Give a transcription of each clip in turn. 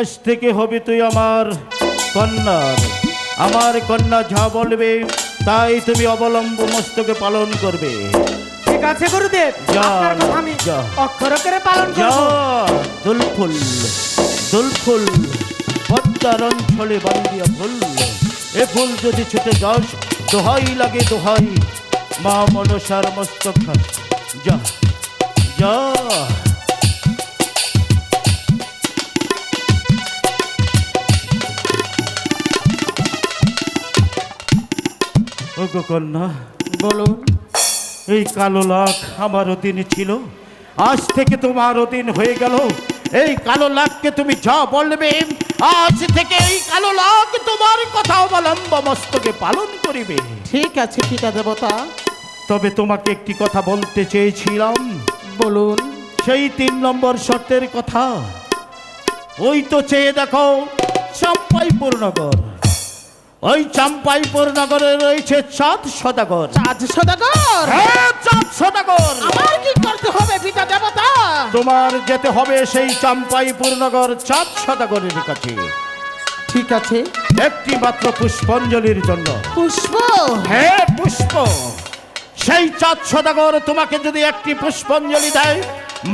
আজ থেকে হবে তুই আমার কন্যার। আমার কন্যা যা বলবে তাই তুমি অবলম্ব মস্তকে পালন করবে। ঠিক আছে গুরুদেব। আপনার কথা আমি যা। অক্ষর করে পালন যা করব। দুলফুল দুলফুল পদ্মার অঞ্চলে বান্দিয়া ফুল। এ ফুল যদি ছুটে যাস দোহাই লাগে দোহাই। মা মনসার মস্তক। যা যা। ওগো কন্যা বলুন এই কালো লাখ আমার অধীন ছিল আজ থেকে তোমার অধীন হয়ে গেল। এই কালো লাখকে তুমি যা বলবে আজ থেকে এই কালো লাখ তোমার কথা অবলম্ব মস্তকে পালন করিবে। ঠিক আছে পিতা দেবতা। তবে তোমাকে একটি কথা বলতে চেয়েছিলাম। বলুন। সেই তিন নম্বর শর্তের কথা। ওই তো চেয়ে দেখো চাম্পাইপুর নগর ওই চাম্পাইপুর নগরে রয়েছে চাঁদ সদাগর। চাঁদ সদাগর? হ্যাঁ চাঁদ সদাগর! আমার কি করতে হবে পিতা দেবতা? তোমার যেতে হবে সেই চাম্পাইপুর নগর চাঁদ সদাগরের কাছে। ঠিক আছে। একটি মাত্র পুষ্পাঞ্জলির জন্য। পুষ্প? হ্যাঁ পুষ্প! সেই চাঁদ সদাগর তোমাকে যদি একটি পুষ্পাঞ্জলি দেয়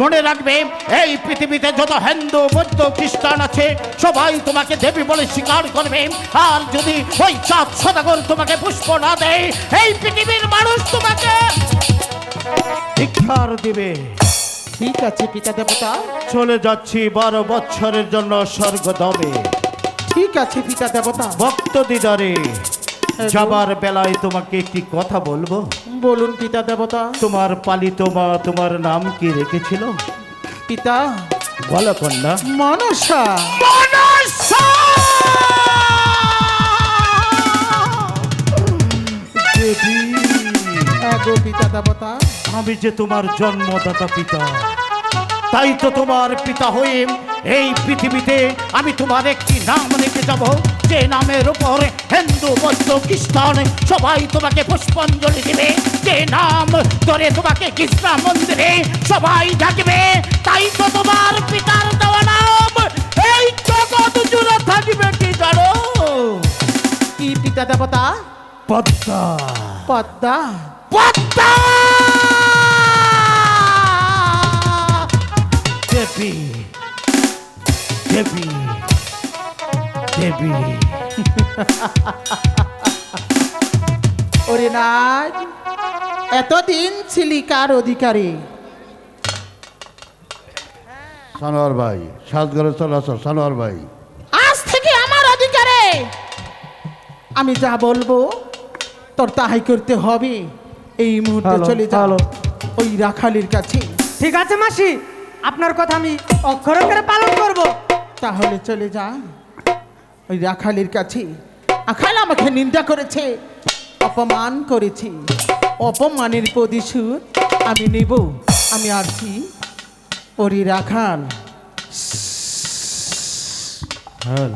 মনে রাখবে এই পৃথিবীতে যত হিন্দু বৌদ্ধ খ্রিস্টান আছে সবাই তোমাকে দেবী বলে স্বীকার করবে। আর যদি ওই চাঁদ সদাগর তোমাকে পুষ্প না দেয় এই পৃথিবীর মানুষ তোমাকে ধিক্ষার দিবে। ঠিক আছে পিতা দেবতা। চলে যাচ্ছি বারো বছরের জন্য স্বর্গ স্বর্গদমে। ঠিক আছে পিতা দেবতা। ভক্ত দিদারে। যাবার বেলায় তোমাকে একটি কথা বলব। বলুন পিতা দেবতা। তোমার পালিত মা তোমার নাম কি রেখেছিল? পিতা? বলো কন্যা। মনসা। দেবী। পিতা দেবতা। আমি যে তোমার জন্মদাতা পিতা তাই তো তোমার পিতা হয়ে এই পৃথিবীতে আমি তোমার একটি নাম রেখে যাব। যে নামের উপর হিন্দু বৌদ্ধ খ্রিস্টান সবাই তোমাকে পুষ্পাঞ্জলি দেবে। যে নাম ধরে তোমাকে কৃষ্ণা মন্দিরে সবাই ডাকবে। তাই তো তোমার পিতার দেওয়া নাম। এই জগৎ জুড়ে থাকবে কি জানো? কি পিতা দেবতা? পদ্মা। পদ্মা। পদ্মা! দেবী দেবী দেবী ওরে নাজ এতদিন ছিলি কার অধিকারী? সানোয়ার ভাই সাজগরে চলাচল সানোয়ার ভাই। আজ থেকে আমার অধিকারে। আমি যা বলব তোর তাহাই করতে হবে। এই মুহূর্তে চলে যা হ্যালো। ওই রাখালির কাছে। ঠিক আছে মাসি। আপনার কথা আমি অক্ষর করে পালন করব। তাহলে চলে যা ওই রাখালির কাছে। আখাল আমাকে নিন্দা করেছে অপমান করেছে। অপমানের প্রতিশোধ আমি নেব আমি আসছি ওরি রাখাল। হ্যাঁ